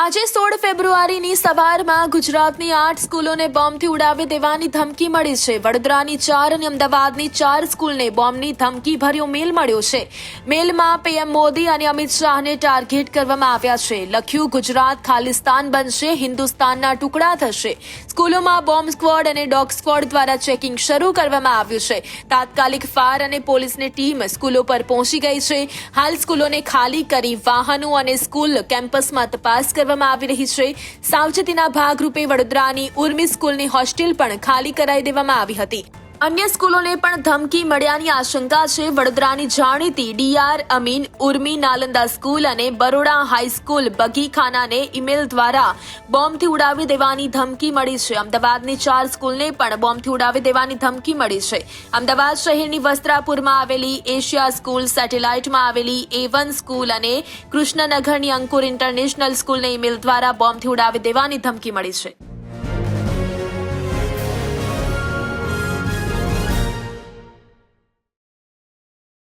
આજે સોળ ફેબ્રુઆરીની સવારમાં ગુજરાતની આઠ સ્કૂલોને બોમ્બથી ઉડાવી દેવાની ધમકી મળી છે. વડોદરાની ચાર અને અમદાવાદની ચાર સ્કૂલને બોમ્બની ધમકી ભર્યો મેલ મળ્યો છે. મેલમાં પીએમ મોદી અને અમિત શાહને ટાર્ગેટ કરવામાં આવ્યા છે. લખ્યું, ગુજરાત ખાલિસ્તાન બનશે, હિન્દુસ્તાનના ટુકડા થશે. સ્કૂલોમાં બોમ્બ સ્ક્વોડ અને ડોગ સ્ક્વોડ દ્વારા ચેકિંગ શરૂ કરવામાં આવ્યું છે. તાત્કાલિક ફાયર અને પોલીસની ટીમ સ્કૂલો પર પહોંચી ગઈ છે. હાલ સ્કૂલોને ખાલી કરી વાહનો અને સ્કૂલ કેમ્પસમાં તપાસ કરવામાં આવી રહી છે. સાવચેતીના ભાગરૂપે વડોદરાની ઉર્મી સ્કૂલની હોસ્ટેલ પણ ખાલી કરાવી દેવામાં આવી હતી. અન્ય સ્કૂલોને પણ ધમકી મળ્યાની આશંકા છે. વડોદરાની જાણીતી ડીઆર અમીન ઉર્મી નાલંદા સ્કૂલ અને બરોડા હાઈસ્કૂલ બગીખાનાને ઈમેલ દ્વારા બોમ્બથી ઉડાવી દેવાની ધમકી મળી છે. અમદાવાદની ચાર સ્કૂલને પણ બોમ્બથી ઉડાવી દેવાની ધમકી મળી છે. અમદાવાદ શહેરની વસ્ત્રાપુરમાં આવેલી એશિયા સ્કૂલ, સેટેલાઇટમાં આવેલી એ વન સ્કૂલ અને કૃષ્ણનગરની અંકુર ઇન્ટરનેશનલ સ્કૂલને ઈમેલ દ્વારા બોમ્બથી ઉડાવી દેવાની ધમકી મળી છે.